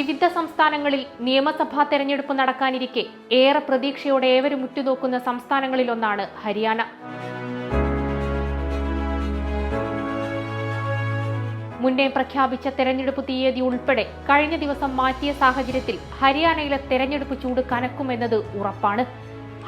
വിവിധ സംസ്ഥാനങ്ങളിൽ നിയമസഭാ തെരഞ്ഞെടുപ്പ് നടക്കാനിരിക്കെ ഏറെ പ്രതീക്ഷയോടെ ഏവരും ഉറ്റുനോക്കുന്ന സംസ്ഥാനങ്ങളിലൊന്നാണ് ഹരിയാന. മുന്നേ പ്രഖ്യാപിച്ച തെരഞ്ഞെടുപ്പ് തീയതി ഉൾപ്പെടെ കഴിഞ്ഞ ദിവസം മാറ്റിയ സാഹചര്യത്തിൽ ഹരിയാനയിലെ തെരഞ്ഞെടുപ്പ് ചൂട് കനക്കുമെന്നത് ഉറപ്പാണ്.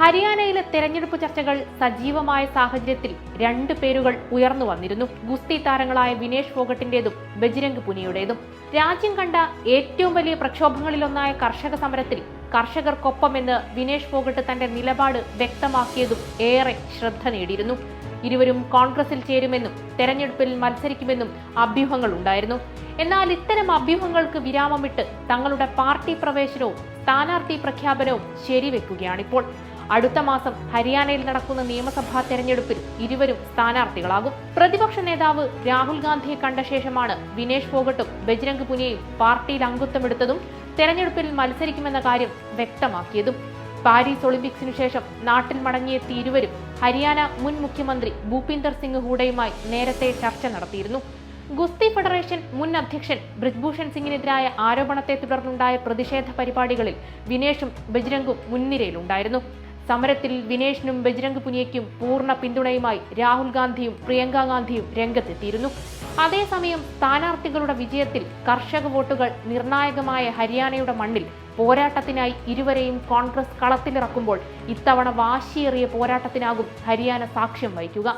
ഹരിയാനയിലെ തെരഞ്ഞെടുപ്പ് ചർച്ചകൾ സജീവമായ സാഹചര്യത്തിൽ രണ്ട് പേരുകൾ ഉയർന്നു വന്നിരുന്നു. ഗുസ്തി താരങ്ങളായ വിനേഷ് ഫോഗട്ടിന്റേതും ബജ്രംഗ് പുനിയുടേതും. രാജ്യം കണ്ട ഏറ്റവും വലിയ പ്രക്ഷോഭങ്ങളിലൊന്നായ കർഷക സമരത്തിൽ കർഷകർക്കൊപ്പമെന്ന് വിനേഷ് ഫോഗട്ട് തന്റെ നിലപാട് വ്യക്തമാക്കിയതും ഏറെ ശ്രദ്ധ നേടിയിരുന്നു. ഇരുവരും കോൺഗ്രസിൽ ചേരുമെന്നും തെരഞ്ഞെടുപ്പിൽ മത്സരിക്കുമെന്നും അഭ്യൂഹങ്ങൾ ഉണ്ടായിരുന്നു. എന്നാൽ ഇത്തരം അഭ്യൂഹങ്ങൾക്ക് വിരാമമിട്ട് തങ്ങളുടെ പാർട്ടി പ്രവേശനവും സ്ഥാനാർത്ഥി പ്രഖ്യാപനവും ശരിവെക്കുകയാണിപ്പോൾ. അടുത്ത മാസം ഹരിയാനയിൽ നടക്കുന്ന നിയമസഭാ തെരഞ്ഞെടുപ്പിൽ ഇരുവരും സ്ഥാനാർത്ഥികളാകും. പ്രതിപക്ഷ നേതാവ് രാഹുൽ ഗാന്ധിയെ കണ്ട ശേഷമാണ് വിനേഷ് ഫോഗട്ടും ബജ്രംഗ് പുനിയയും പാർട്ടിയിൽ അംഗത്വമെടുത്തതും തെരഞ്ഞെടുപ്പിൽ മത്സരിക്കുമെന്ന കാര്യം വ്യക്തമാക്കിയതും. പാരീസ് ഒളിമ്പിക്സിനു ശേഷം നാട്ടിൽ മടങ്ങിയെത്തിയ ഇരുവരും ഹരിയാന മുൻ മുഖ്യമന്ത്രി ഭൂപീന്ദർ സിംഗ് ഹൂഡയുമായി നേരത്തെ ചർച്ച നടത്തിയിരുന്നു. ഗുസ്തി ഫെഡറേഷൻ മുൻ അധ്യക്ഷൻ ബ്രിജ്ഭൂഷൺ സിംഗിനെതിരായ ആരോപണത്തെ തുടർന്നുണ്ടായ പ്രതിഷേധ പരിപാടികളിൽ വിനേഷും ബജ്രംഗും മുൻനിരയിലുണ്ടായിരുന്നു. സമരത്തിൽ വിനേഷിനും ബജ്രംഗ് പുനിയയ്ക്കും പൂർണ പിന്തുണയുമായി രാഹുൽ ഗാന്ധിയും പ്രിയങ്ക ഗാന്ധിയും രംഗത്തെത്തിയിരുന്നു. അതേസമയം സ്ഥാനാർത്ഥികളുടെ വിജയത്തിൽ കർഷക വോട്ടുകൾ നിർണായകമായ ഹരിയാനയുടെ മണ്ണിൽ പോരാട്ടത്തിനായി ഇരുവരെയും കോൺഗ്രസ് കളത്തിലിറക്കുമ്പോൾ ഇത്തവണ വാശിയേറിയ പോരാട്ടത്തിനാകും ഹരിയാന സാക്ഷ്യം വഹിക്കുക.